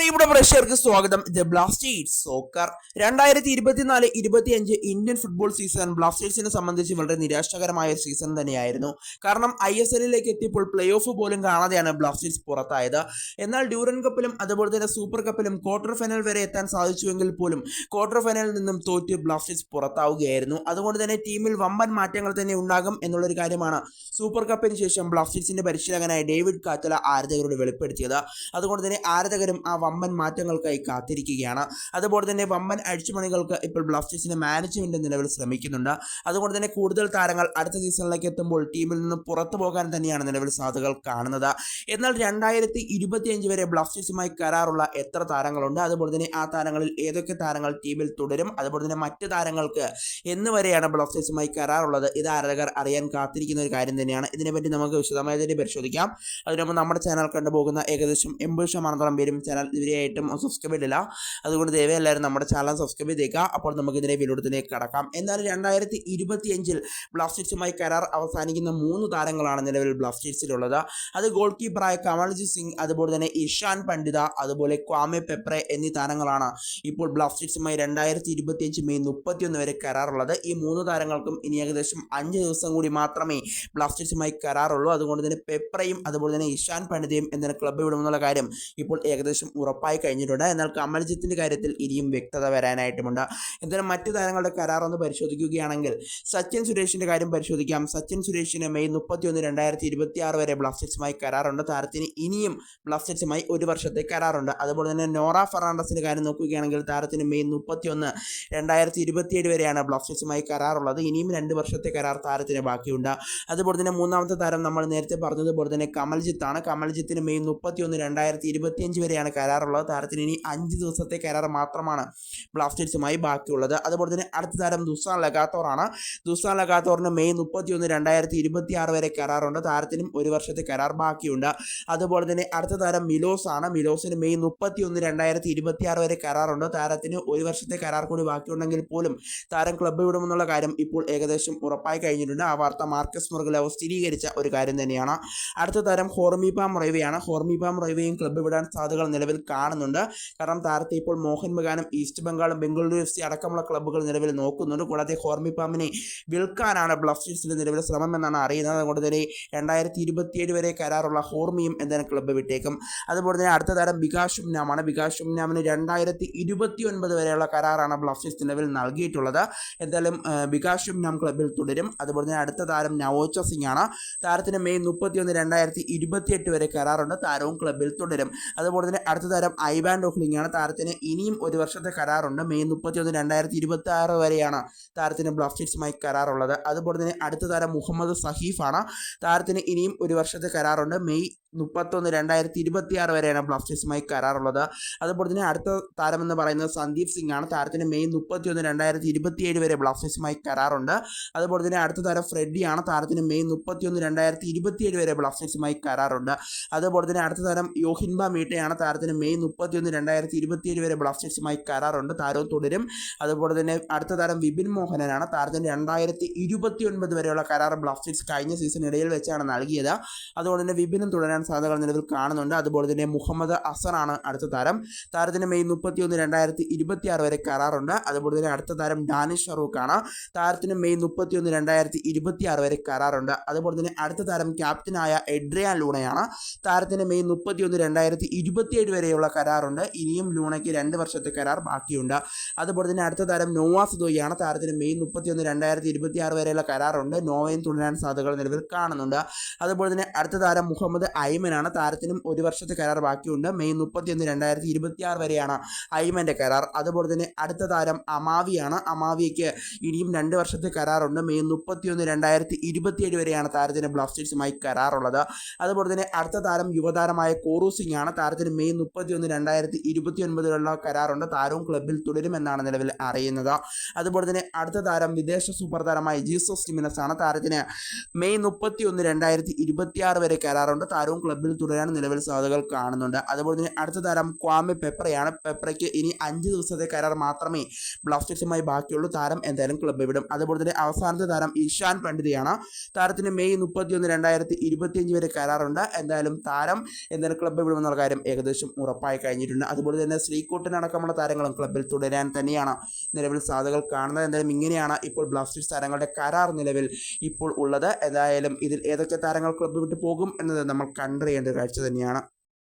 പ്രിയപ്പെട്ട പ്രേക്ഷകർക്ക് സ്വാഗതം. ദ ബ്ലാസ്റ്റേഴ്സ് സോക്കർ രണ്ടായിരത്തി ഇരുപത്തിനാല് ഇരുപത്തിയഞ്ച് ഇന്ത്യൻ ഫുട്ബോൾ സീസൺ ബ്ലാസ്റ്റേഴ്സിനെ സംബന്ധിച്ച് വളരെ നിരാശകരമായ ഒരു സീസൺ തന്നെയായിരുന്നു. കാരണം ഐ എസ് എല്ലിലേക്ക് എത്തിയപ്പോൾ പ്ലേ ഓഫ് പോലും കാണാതെയാണ് ബ്ലാസ്റ്റേഴ്സ് പുറത്തായത്. എന്നാൽ ഡ്യൂറൻ കപ്പിലും അതുപോലെ തന്നെ സൂപ്പർ കപ്പിലും ക്വാർട്ടർ ഫൈനൽ വരെ എത്താൻ സാധിച്ചുവെങ്കിൽ പോലും ക്വാർട്ടർ ഫൈനലിൽ നിന്നും തോറ്റ് ബ്ലാസ്റ്റേഴ്സ് പുറത്താവുകയായിരുന്നു. അതുകൊണ്ട് തന്നെ ടീമിൽ വമ്പൻ മാറ്റങ്ങൾ തന്നെ ഉണ്ടാകും എന്നുള്ളൊരു കാര്യമാണ് സൂപ്പർ കപ്പിന് ശേഷം ബ്ലാസ്റ്റേഴ്സിന്റെ പരിശീലകനായ ഡേവിഡ് കാത്തല ആരാധകരോട് വെളിപ്പെടുത്തിയത്. അതുകൊണ്ട് തന്നെ ആരാധകരും ആ വമ്പൻ മാറ്റങ്ങൾക്കായി കാത്തിരിക്കുകയാണ്. അതുപോലെ തന്നെ വമ്പൻ അഴിച്ചുപണികൾക്ക് ഇപ്പോൾ ബ്ലാസ്റ്റേഴ്സിന്റെ മാനേജ്മെന്റ് നിലവിൽ ശ്രമിക്കുന്നുണ്ട്. അതുകൊണ്ട് തന്നെ കൂടുതൽ താരങ്ങൾ അടുത്ത സീസണിലേക്ക് എത്തുമ്പോൾ ടീമിൽ നിന്ന് പുറത്തു പോകാൻ തന്നെയാണ് നിലവിൽ സാധ്യതകൾ കാണുന്നത്. എന്നാൽ രണ്ടായിരത്തി ഇരുപത്തിയഞ്ച് വരെ ബ്ലാസ്റ്റേഴ്സുമായി കരാറുള്ള എത്ര താരങ്ങളുണ്ട്? അതുപോലെ തന്നെ ആ താരങ്ങളിൽ ഏതൊക്കെ താരങ്ങൾ ടീമിൽ തുടരും? അതുപോലെ തന്നെ മറ്റ് താരങ്ങൾക്ക് എന്ന് വരെയാണ് ബ്ലാസ്റ്റേഴ്സുമായി കരാറുള്ളത്? ഇത് ആരാധകർ അറിയാൻ കാത്തിരിക്കുന്ന ഒരു കാര്യം തന്നെയാണ്. ഇതിനെപ്പറ്റി നമുക്ക് വിശദമായി തന്നെ പരിശോധിക്കാം അതിനുമ്പോൾ നമ്മുടെ ചാനൽ കണ്ടുപോകുന്ന ഏകദേശം എൺപത് ശതമാനത്തോളം പേരും ചാനൽ ഇതുവരെയായിട്ടും സബ്സ്ക്രൈബ് ചെയ്തില്ല അതുകൊണ്ട് ദയവേ എല്ലാവരും നമ്മുടെ ചാനൽ സബ്സ്ക്രൈബ് ചെയ്തേക്കുക. അപ്പോൾ നമുക്ക് ഇതിനെ വിലോടത്തിലേക്ക് കടക്കാം. എന്നാൽ രണ്ടായിരത്തി ഇരുപത്തിയഞ്ചിൽ ബ്ലാസ്റ്റേഴ്സുമായി കരാർ അവസാനിക്കുന്ന മൂന്ന് താരങ്ങളാണ് നിലവിൽ ബ്ലാസ്റ്റേഴ്സിലുള്ളത്. അത് ഗോൾ കീപ്പറായ കമൽജിത് സിംഗ് അതുപോലെ തന്നെ ഇഷാൻ പണ്ഡിത അതുപോലെ ക്വാമെ പെപ്രെ എന്നീ താരങ്ങളാണ് ഇപ്പോൾ ബ്ലാസ്റ്റേഴ്സുമായി രണ്ടായിരത്തി ഇരുപത്തിയഞ്ച് മെയ് മുപ്പത്തിയൊന്ന് വരെ കരാറുള്ളത്. ഈ മൂന്ന് താരങ്ങൾക്കും ഇനി ഏകദേശം അഞ്ച് ദിവസം കൂടി മാത്രമേ ബ്ലാസ്റ്റേഴ്സുമായി കരാറുള്ളൂ. അതുകൊണ്ട് തന്നെ പെപ്രയും അതുപോലെ തന്നെ ഇഷാൻ പണ്ഡിതയും എന്നാൽ ക്ലബ്ബ് വിടുമെന്നുള്ള കാര്യം ഇപ്പോൾ ഏകദേശം ഉറപ്പായി കഴിഞ്ഞിട്ടുണ്ട്. എന്നാൽ കമൽജിത്തിന്റെ കാര്യത്തിൽ ഇനിയും വ്യക്തത വരാനായിട്ടുമുണ്ട്. എന്തായാലും മറ്റു താരങ്ങളുടെ കരാർ ഒന്ന് പരിശോധിക്കുകയാണെങ്കിൽ സച്ചിൻ സുരേഷിന്റെ കാര്യം പരിശോധിക്കാം. സച്ചിൻ സുരേഷിന് മെയ് മുപ്പത്തിയൊന്ന് രണ്ടായിരത്തി ഇരുപത്തി ആറ് വരെ ബ്ലാസ്റ്റേഴ്സുമായി കരാറുണ്ട്. താരത്തിന് ഇനിയും ബ്ലാസ്റ്റേഴ്സുമായി ഒരു വർഷത്തെ കരാറുണ്ട്. അതുപോലെ തന്നെ നോറ ഫെർണാണ്ടസിന്റെ കാര്യം നോക്കുകയാണെങ്കിൽ താരത്തിന് മെയ് മുപ്പത്തിയൊന്ന് രണ്ടായിരത്തി ഇരുപത്തിയേഴ് വരെയാണ് ബ്ലാസ്റ്റേഴ്സുമായി കരാറുള്ളത്. ഇനിയും രണ്ട് വർഷത്തെ കരാർ താരത്തിന് ബാക്കിയുണ്ട്. അതുപോലെ തന്നെ മൂന്നാമത്തെ താരം നമ്മൾ നേരത്തെ പറഞ്ഞതുപോലെ തന്നെ കമൽജിത്താണ്. കമൽജിത്തിന് മെയ് മുപ്പത്തിയൊന്ന് രണ്ടായിരത്തി ഇരുപത്തിയഞ്ച് വരെയാണ് കരാറുള്ളത്. താരത്തിന് ഇനി അഞ്ച് ദിവസത്തെ കരാർ മാത്രമാണ് ബ്ലാസ്റ്റേഴ്സുമായി ബാക്കിയുള്ളത്. അതുപോലെ തന്നെ അടുത്ത താരം ദുസാൻ ലഗാത്തോറാണ്. ദുസാൻ ലഗാത്തോറിന് മെയ് മുപ്പത്തി ഒന്ന് രണ്ടായിരത്തി ഇരുപത്തി ആറ് വരെ കരാറുണ്ട്. താരത്തിനും ഒരു വർഷത്തെ കരാർ ബാക്കിയുണ്ട്. അതുപോലെ തന്നെ അടുത്ത താരം മിലോസ് ആണ് മിലോസിന് മെയ് മുപ്പത്തി ഒന്ന് രണ്ടായിരത്തി ഇരുപത്തി ആറ് വരെ കരാറുണ്ട്. താരത്തിന് ഒരു വർഷത്തെ കരാർ കൂടി ബാക്കിയുണ്ടെങ്കിൽ പോലും താരം ക്ലബ്ബ് വിടുമെന്നുള്ള കാര്യം ഇപ്പോൾ ഏകദേശം ഉറപ്പായി കഴിഞ്ഞിട്ടുണ്ട്. ആ വാർത്ത മാർക്കസ് മുറുകലവ് സ്ഥിരീകരിച്ച ഒരു കാര്യം തന്നെയാണ്. അടുത്ത താരം ഹോർമിപാം റൈവയാണ് ഹോർമിപാം റൈവയും ക്ലബ്ബ് വിടാൻ സാധ്യതകൾ നിലവിൽ കാണുന്നുണ്ട്. കാരണം താരത്തെ ഇപ്പോൾ മോഹൻ ബഗാനും ഈസ്റ്റ് ബംഗാളും ബംഗളൂരു എഫ് സി അടക്കമുള്ള ക്ലബ്ബുകൾ നിലവിൽ നോക്കുന്നുണ്ട്. കൂടാതെ ഹോർമി പാമ്പിനെ വിൽക്കാനാണ് ബ്ലാസ്റ്റേഴ്സിന്റെ നിലവിലെ ശ്രമം എന്നാണ് അറിയുന്നത്. അതുകൊണ്ട് തന്നെ രണ്ടായിരത്തി ഇരുപത്തിയേഴ് വരെ കരാറുള്ള ഹോർമിയും എന്തായാലും ക്ലബ്ബ് വിട്ടേക്കും. അതുപോലെ തന്നെ അടുത്ത താരം വികാസ് ഷുംനാമാണ് വികാസ് ഷുംനാമിന് രണ്ടായിരത്തി ഇരുപത്തി ഒൻപത് വരെയുള്ള കരാറാണ് ബ്ലാസ്റ്റേഴ്സ് നിലവിൽ നൽകിയിട്ടുള്ളത്. എന്തായാലും വികാസ് ഉംനാം ക്ലബ്ബിൽ തുടരും. അതുപോലെ തന്നെ അടുത്ത താരം നവോച്ച സിംഗ് ആണ് താരത്തിന് മെയ് മുപ്പത്തിയൊന്ന് രണ്ടായിരത്തി ഇരുപത്തിയെട്ട് വരെ കരാറുണ്ട്. താരവും ക്ലബ്ബിൽ തുടരും. അതുപോലെ തന്നെ അടുത്ത താരം ഐബാൻ ഡോഹ്ലിംഗാണ് താരത്തിന് ഇനിയും ഒരു വർഷത്തെ കരാറുണ്ട്. മെയ് മുപ്പത്തിയൊന്ന് രണ്ടായിരത്തി ഇരുപത്തി ആറ് വരെയാണ് താരത്തിന് ബ്ലാസ്റ്റേഴ്സുമായി കരാറുള്ളത്. അതുപോലെ തന്നെ അടുത്ത താരം മുഹമ്മദ് സഹീഫാണ്. താരത്തിന് ഇനിയും ഒരു വർഷത്തെ കരാറുണ്ട്. മെയ് മുപ്പത്തൊന്ന് രണ്ടായിരത്തി ഇരുപത്തി ആറ് വരെയാണ് ബ്ലാസ്റ്റേഴ്സുമായി കരാറുള്ളത്. അതുപോലെ തന്നെ അടുത്ത താരം എന്ന് പറയുന്നത് സന്ദീപ് സിംഗ് ആണ് താരത്തിന് മെയ് മുപ്പത്തിയൊന്ന് രണ്ടായിരത്തി ഇരുപത്തിയേഴ് വരെ ബ്ലാസ്റ്റേഴ്സുമായി കരാറുണ്ട്. അതുപോലെ തന്നെ അടുത്ത താരം ആണ് താരത്തിന് മെയ് മുപ്പത്തിയൊന്ന് രണ്ടായിരത്തി ഇരുപത്തിയേഴ് വരെ ബ്ലാസ്റ്റേഴ്സുമായി കരാറുണ്ട്. അതുപോലെ തന്നെ അടുത്ത താരം യോഹിൻബ മീട്ടയാണ്. താരത്തിന് മെയ് മുപ്പത്തിയൊന്ന് രണ്ടായിരത്തി ഇരുപത്തിയേഴ് വരെ ബ്ലാസ്റ്റേഴ്സുമായി കരാറുണ്ട്. താരവും തുടരും. അതുപോലെ തന്നെ അടുത്ത താരം വിപിൻ മോഹനനാണ്. താരത്തിന് രണ്ടായിരത്തി ഇരുപത്തി ഒൻപത് വരെയുള്ള കരാർ ബ്ലാസ്റ്റേഴ്സ് കഴിഞ്ഞ സീസൺ ഇടയിൽ വെച്ചാണ് നൽകിയത്. അതുകൊണ്ട് തന്നെ വിപിനും തുടരാൻ സാധ്യതകൾ നിലവിൽ കാണുന്നുണ്ട്. അതുപോലെ തന്നെ മുഹമ്മദ് അസറാണ് അടുത്ത താരം. താരത്തിന് മെയ് മുപ്പത്തിയൊന്ന് രണ്ടായിരത്തി ഇരുപത്തി ആറ് വരെ കരാറുണ്ട്. അതുപോലെ തന്നെ അടുത്ത താരം ഡാനിഷ് ഷറൂഖാണ് താരത്തിന് മെയ് മുപ്പത്തിയൊന്ന് രണ്ടായിരത്തി ഇരുപത്തി ആറ് വരെ കരാറുണ്ട്. അതുപോലെ തന്നെ അടുത്ത താരം ക്യാപ്റ്റനായ എഡ്രിയാൻ ലൂണയാണ്. താരത്തിന് മെയ് മുപ്പത്തിയൊന്ന് രണ്ടായിരത്തി ഇരുപത്തിയേഴ് വരെയുള്ള കരാറുണ്ട്. ഇനിയും ലൂണയ്ക്ക് രണ്ട് വർഷത്തെ കരാർ ബാക്കിയുണ്ട്. അതുപോലെ തന്നെ അടുത്ത താരം നോവാസ് ദോയിയാണ് താരത്തിന് മെയ് മുപ്പത്തിയൊന്ന് രണ്ടായിരത്തി ഇരുപത്തി ആറ് വരെയുള്ള കരാറുണ്ട്. നോവയും തുടരാൻ സാധ്യതകൾ നിലവിൽ കാണുന്നുണ്ട്. അതുപോലെ തന്നെ അടുത്ത താരം മുഹമ്മദ് ഐമനാണ് താരത്തിനും ഒരു വർഷത്തെ കരാർ ബാക്കിയുണ്ട്. മെയ് മുപ്പത്തിയൊന്ന് രണ്ടായിരത്തി ഇരുപത്തി ആറ് വരെയാണ് ഐമന്റെ കരാർ. അതുപോലെ തന്നെ അടുത്ത താരം അമാവിയാണ്. അമാവിയയ്ക്ക് ഇനിയും രണ്ട് വർഷത്തെ കരാറുണ്ട്. മെയ് മുപ്പത്തിയൊന്ന് രണ്ടായിരത്തി ഇരുപത്തിയേഴ് വരെയാണ് താരത്തിന് ബ്ലാസ്റ്റേഴ്സുമായി കരാറുള്ളത്. അതുപോലെ തന്നെ അടുത്ത താരം യുവതാരമായ കോറു സിംഗ് ആണ് താരത്തിന് മെയ് മുപ്പത്തിയൊന്ന് രണ്ടായിരത്തി ഇരുപത്തി ഒൻപതിലുള്ള കരാറുണ്ട്. താരവും ക്ലബിൽ തുടരുമെന്നാണ് നിലവിൽ അറിയുന്നത്. അതുപോലെ തന്നെ അടുത്ത താരം വിദേശ സൂപ്പർ താരമായ ജീസസ് ടിമിനസ് ആണ് താരത്തിന് മെയ് മുപ്പത്തി ഒന്ന് രണ്ടായിരത്തി ഇരുപത്തി ആറ് വരെ കരാറുണ്ട്. താരവും ക്ലബിൽ തുടരാൻ നിലവിൽ സാധ്യതകൾ കാണുന്നുണ്ട്. അതുപോലെ തന്നെ അടുത്ത താരം ക്വാമെ പെപ്രയാണ്. പെപ്രയ്ക്ക് ഇനി അഞ്ച് ദിവസത്തെ കരാർ മാത്രമേ ബ്ലാസ്റ്റേഴ്സുമായി ബാക്കിയുള്ളൂ. താരം എന്തായാലും ക്ലബ്ബ് വിടും. അതുപോലെ തന്നെ അവസാനത്തെ താരം ഇഷാൻ പണ്ഡിതയാണ്. താരത്തിന് മെയ് മുപ്പത്തി ഒന്ന് രണ്ടായിരത്തി ഇരുപത്തിയഞ്ച് വരെ കരാറുണ്ട്. എന്തായാലും താരം എന്തായാലും ക്ലബ്ബ് വിടുമെന്നുള്ള കാര്യം ഏകദേശം ഉറപ്പ് ഉറപ്പായി കഴിഞ്ഞിട്ടുണ്ട്. അതുപോലെ തന്നെ ശ്രീകുട്ടനടക്കമുള്ള താരങ്ങളും ക്ലബിൽ തുടരാൻ തന്നെയാണ് നിലവിൽ സാധ്യതകൾ കാണുന്നത്. എന്തായാലും ഇങ്ങനെയാണ് ഇപ്പോൾ ബ്ലാസ്റ്റേഴ്സ് താരങ്ങളുടെ കരാർ നിലവിൽ ഇപ്പോൾ ഉള്ളത്. ഏതായാലും ഇതിൽ ഏതൊക്കെ താരങ്ങൾ ക്ലബ്ബ് വിട്ടു പോകും എന്നത് നമ്മൾ കണ്ടറിയേണ്ട കാഴ്ച തന്നെയാണ്.